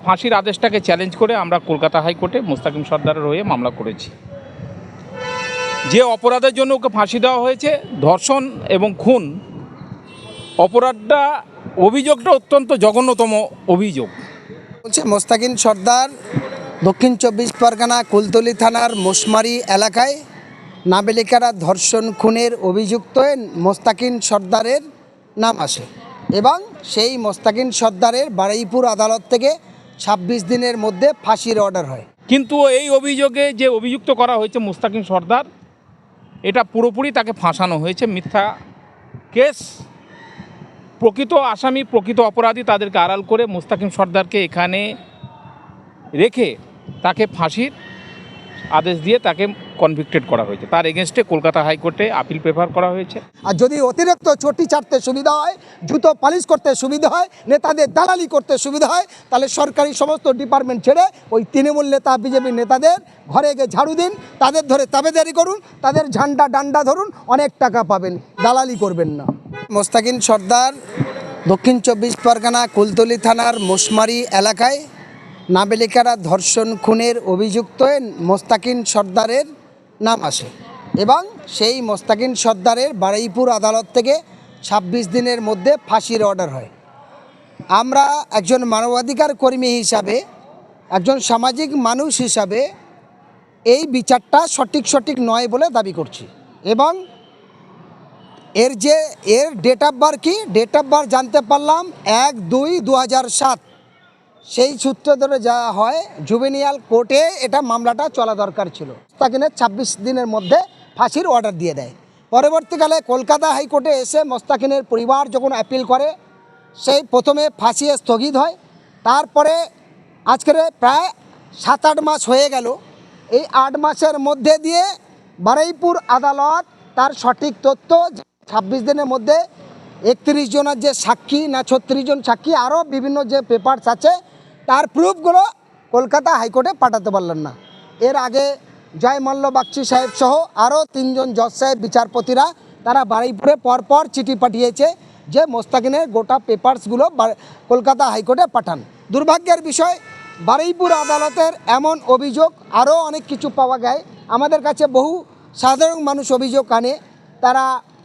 ফাঁসির আদেশটাকে চ্যালেঞ্জ করে আমরা কলকাতা হাইকোর্টে মোস্তাকিম সর্দারের হয়ে মামলা করেছি। যে অপরাধের জন্য ওকে ফাঁসি দেওয়া হয়েছে, ধর্ষণ এবং খুন, অপরাধটা, অভিযোগটা অত্যন্ত জঘন্যতম অভিযোগ। বলছে মোস্তাকিন সর্দার, দক্ষিণ চব্বিশ পরগনা কুলতলি থানার মোশমারি এলাকায় নাবালিকারা ধর্ষণ খুনের অভিযুক্ত মোস্তাকিন সর্দারের নাম আসে এবং সেই মোস্তাকিন সর্দারের বারুইপুর আদালত থেকে ছাব্বিশ দিনের মধ্যে ফাঁসির অর্ডার হয়। কিন্তু এই অভিযোগে যে অভিযুক্ত করা হয়েছে মুস্তাকিম সর্দার, এটা পুরোপুরি তাকে ফাঁসানো হয়েছে। মিথ্যা কেস, প্রকৃত আসামি, প্রকৃত অপরাধী তাদেরকে আড়াল করে মুস্তাকিম সর্দারকে এখানে রেখে তাকে ফাঁসির আদেশ দিয়ে তাকে কনভিক্টেড করা হয়েছে। তার এগেনস্টে কলকাতা হাইকোর্টে আপিল প্রেফার করা হয়েছে। আর যদি অতিরিক্ত চটি চাটতে সুবিধা হয় জুতো পালিশ করতে সুবিধা হয় নেতাদের দালালি করতে সুবিধা হয় তাহলে সরকারি সমস্ত ডিপার্টমেন্ট ছেড়ে ওই তৃণমূল নেতা বিজেপি নেতাদের ঘরে গিয়ে ঝাড়ু দিন তাদের ধরে তাবেদারি করুন তাদের ঝান্ডা ডান্ডা ধরুন অনেক টাকা পাবেন দালালি করবেন না। মোস্তাকিন সর্দার দক্ষিণ চব্বিশ পরগনা কুলতলি থানার মোশমারি এলাকায় নাবালিকারা ধর্ষণ খুনের অভিযুক্ত মোস্তাকিন সর্দারের নাম আসে এবং সেই মোস্তাকিন সর্দারের বারুইপুর আদালত থেকে ছাব্বিশ দিনের মধ্যে ফাঁসির অর্ডার হয়। আমরা একজন মানবাধিকার কর্মী হিসাবে, একজন সামাজিক মানুষ হিসাবে এই বিচারটা সঠিক সঠিক নয় বলে দাবি করছি এবং এর যে, এর ডেট অফ বার্থ কি? ডেট অফ বার্থ জানতে পারলাম এক দুই দু সাত। সেই সূত্র ধরে যা হয় জুবেনিয়াল কোর্টে এটা মামলাটা চলা দরকার ছিল। মোস্তাকিনের ছাব্বিশ দিনের মধ্যে ফাঁসির অর্ডার দিয়ে দেয়। পরবর্তীকালে কলকাতা হাইকোর্টে এসে মোস্তাকিনের পরিবার যখন অ্যাপিল করে, সেই প্রথমে ফাঁসি স্থগিত হয়। তারপরে আজকের প্রায় সাত আট মাস হয়ে গেল। এই আট মাসের মধ্যে দিয়ে বারুইপুর আদালত তার সঠিক তথ্য ছাব্বিশ দিনের মধ্যে একত্রিশ জনের যে সাক্ষী না ছত্রিশ জন সাক্ষী, আরও বিভিন্ন যে পেপারস আছে তার প্রুফগুলো কলকাতা হাইকোর্টে পাঠাতে পারলেন না। এর আগে জয় মল্ল বাগচি সাহেব সহ আরও তিনজন জজ সাহেব, বিচারপতিরা তারা বারুইপুরে পরপর চিঠি পাঠিয়েছে যে মোস্তাকিনের গোটা পেপারসগুলো কলকাতা হাইকোর্টে পাঠান। দুর্ভাগ্যের বিষয়, বারুইপুর আদালতের এমন অভিযোগ আরও অনেক কিছু পাওয়া যায়। আমাদের কাছে বহু সাধারণ মানুষ অভিযোগ আনে, তারা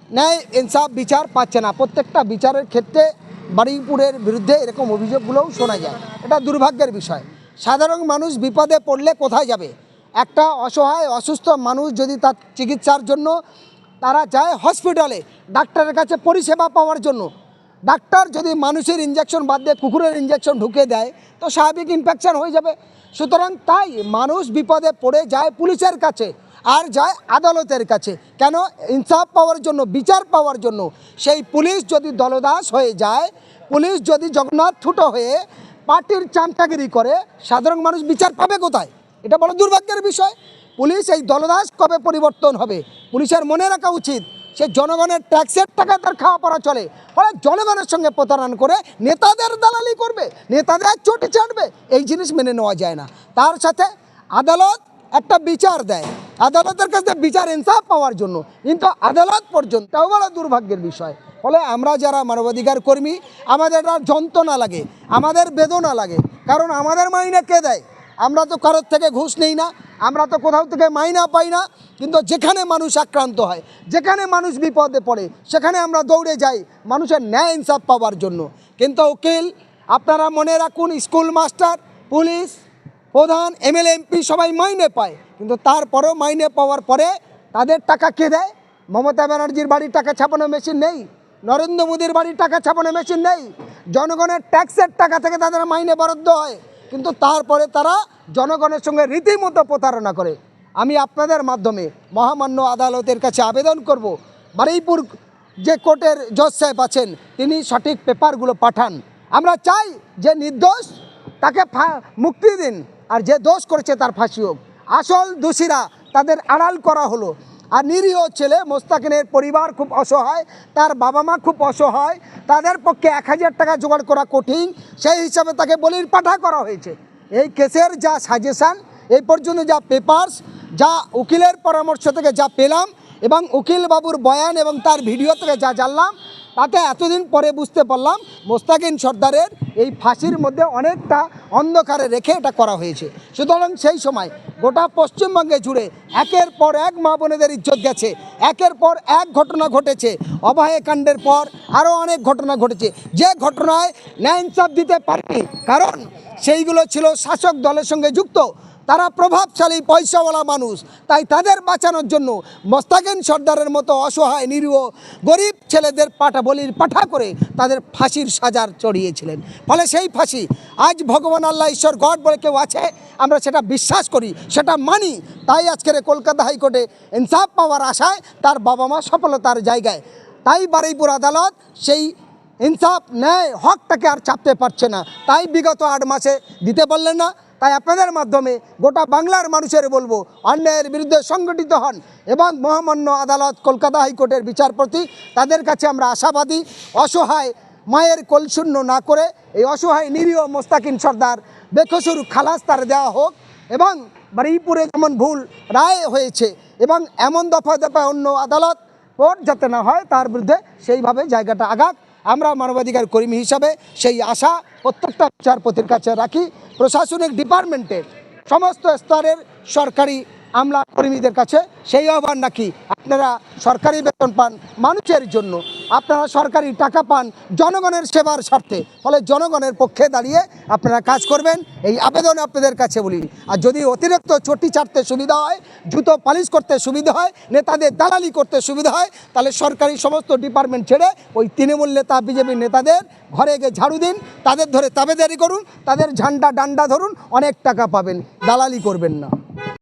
ন্যায়, ইনসাফ, বিচার পাচ্ছে না। প্রত্যেকটা বিচারের ক্ষেত্রে বারুইপুরের বিরুদ্ধে এরকম অভিযোগগুলোও শোনা যায়। এটা দুর্ভাগ্যের বিষয়। সাধারণ মানুষ বিপদে পড়লে কোথায় যাবে? একটা অসহায়, অসুস্থ মানুষ যদি তার চিকিৎসার জন্য তারা যায় হসপিটালে, ডাক্তারের কাছে পরিষেবা পাওয়ার জন্য। ডাক্তার যদি মানুষের ইঞ্জেকশন বাদ দিয়ে কুকুরের ইঞ্জেকশন ঢুকে দেয়, তো স্বাভাবিক ইনফেকশন হয়ে যাবে। সুতরাং তাই মানুষ বিপদে পড়ে যায় পুলিশের কাছে। আর যায় আদালতের কাছে। কেন? ইনসাফ পাওয়ার জন্য, বিচার পাওয়ার জন্য। সেই পুলিশ যদি দলদাস হয়ে যায়, পুলিশ যদি জগন্নাথ ছুটো হয়ে পার্টির চামচাগিরি করে, সাধারণ মানুষ বিচার পাবে কোথায়? এটা বড় দুর্ভাগ্যের বিষয়। পুলিশ এই দলদাস কবে পরিবর্তন হবে? পুলিশের মনে রাখা উচিত, সে জনগণের ট্যাক্সের টাকা তার খাওয়া পড়া চলে। ফলে জনগণের সঙ্গে প্রতারণা করে নেতাদের দালালি করবে, নেতাদের চটি চাটবে এই জিনিস মেনে নেওয়া যায় না। তার সাথে আদালত একটা বিচার দেয়। আদালতের কাছে বিচার ইনসাফ পাওয়ার জন্য। কিন্তু আদালত পর্যন্ত তাও বড় দুর্ভাগ্যের বিষয়। ফলে আমরা যারা মানবাধিকার কর্মী, আমাদের যন্ত্রণা লাগে, আমাদের বেদনা লাগে। কারণ আমাদের মাইনে কে দেয়? আমরা তো কারোর থেকে ঘুষ নেই না, আমরা তো কোথাও থেকে মাইনা পাই না। কিন্তু যেখানে মানুষ আক্রান্ত হয়, যেখানে মানুষ বিপদে পড়ে, সেখানে আমরা দৌড়ে যাই মানুষের ন্যায় ইনসাফ পাওয়ার জন্য। কিন্তু উকিল, আপনারা মনে রাখুন, স্কুল মাস্টার, পুলিশ প্রধান এমএলএ এমপি সবাই মাইনে পায়, কিন্তু তারপরেও মাইনে পাওয়ার পরে তাদের টাকা কে দেয়? মমতা ব্যানার্জির বাড়ির টাকা ছাপানো মেশিন নেই, নরেন্দ্র মোদীর বাড়ির টাকা ছাপানো মেশিন নেই, জনগণের ট্যাক্সের টাকা থেকে তাদের মাইনে বরাদ্দ হয়, কিন্তু তারপরে তারা জনগণের সঙ্গে রীতিমতো প্রতারণা করে। আমি আপনাদের মাধ্যমে মহামান্য আদালতের কাছে আবেদন করব বারুইপুর যে কোর্টের জজ সাহেব আছেন, তিনি সঠিক পেপারগুলো পাঠান। আমরা চাই যে নির্দোষ তাকে মুক্তি দিন। আর যে দোষ করেছে তার ফাঁসি হোক। আসল দোষীরা তাদের আড়াল করা হলো। আর নিরীহ ছেলে মোস্তাকিনের পরিবার খুব অসহায়, তার বাবা মা খুব অসহায়, তাদের পক্ষে এক হাজার টাকা জোগাড় করা কঠিন, সেই হিসাবে তাকে বলির পাঠা করা হয়েছে। এই কেসের যা সাজেশান, এই পর্যন্ত যা পেপার্স যা উকিলের পরামর্শ থেকে যা পেলাম এবং উকিল বাবুর বয়ান এবং তার ভিডিও থেকে যা জানলাম তাতে এতদিন পরে বুঝতে পারলাম মোস্তাকিন সর্দারের এই ফাঁসির মধ্যে অনেকটা অন্ধকারে রেখে এটা করা হয়েছে। সুতরাং সেই সময় গোটা পশ্চিমবঙ্গে জুড়ে একের পর এক মা বোনেদের ইজ্জত গেছে, একের পর এক ঘটনা ঘটেছে। অবাহে কাণ্ডের পর আরও অনেক ঘটনা ঘটেছে। যে ঘটনায় ন্যায় ইনসাফ দিতে পারেনি, কারণ সেইগুলো ছিল শাসক দলের সঙ্গে যুক্ত। তারা প্রভাবশালী পয়সাওয়ালা মানুষ। তাই তাদের বাঁচানোর জন্য মোস্তাকিন সর্দারের মতো অসহায়, নিরীহ, গরিব ছেলেদের পাঠা বলির পাঠা করে তাদের ফাঁসির সাজার চড়িয়েছিলেন। ফলে সেই ফাঁসি আজ ভগবান আল্লাহ ঈশ্বর গড বলে কেউ আছে? আমরা সেটা বিশ্বাস করি, সেটা মানি। তাই আজকের কলকাতা হাইকোর্টে ইনসাফ পাওয়ার আশায় তার বাবা মা সফলতার জায়গায়। তাই বারুইপুর আদালত সেই ইনসাফ, ন্যায়, হকটাকে আর চাপতে পারছে না। তাই বিগত আট মাসে দিতে পারলেন না তাই আপনাদের মাধ্যমে গোটা বাংলার মানুষের বলব, অন্যায়ের বিরুদ্ধে সংগঠিত হন এবং মহামান্য আদালত কলকাতা হাইকোর্টের বিচারপতি, তাদের কাছে আমরা আশাবাদী, অসহায় মায়ের কলশূন্য না করে এই অসহায় নিরীহ মোস্তাকিন সর্দার বেকসুর খালাস তার দেওয়া হোক এবং বারুইপুরে যেমন ভুল রায় হয়েছে এবং এমন দফায় দফায় অন্য আদালত কোর্ট যাতে না হয় তার বিরুদ্ধে সেইভাবে জায়গাটা আঘাত আমরা মানবাধিকার কর্মী হিসাবে সেই আশা প্রত্যেকটা বিচারপতির কাছে রাখি। প্রশাসনিক ডিপার্টমেন্টের সমস্ত স্তরের সরকারি আমলা কর্মীদের কাছে সেই আহ্বান রাখি। আপনারা সরকারি বেতন পান মানুষের জন্য। আপনারা সরকারি টাকা পান জনগণের সেবার স্বার্থে। ফলে জনগণের পক্ষে দাঁড়িয়ে আপনারা কাজ করবেন, এই আবেদন আপনাদের কাছে বলি। আর যদি অতিরিক্ত চটি চাটতে সুবিধা হয়, জুতো পালিশ করতে সুবিধা হয়, নেতাদের দালালি করতে সুবিধা হয়, তাহলে সরকারি সমস্ত ডিপার্টমেন্ট ছেড়ে ওই তৃণমূল নেতা, বিজেপি নেতাদের ঘরে গিয়ে ঝাড়ু দিন, তাদের ধরে তাবেদারি করুন, তাদের ঝান্ডা ডান্ডা ধরুন, অনেক টাকা পাবেন, দালালি করবেন না।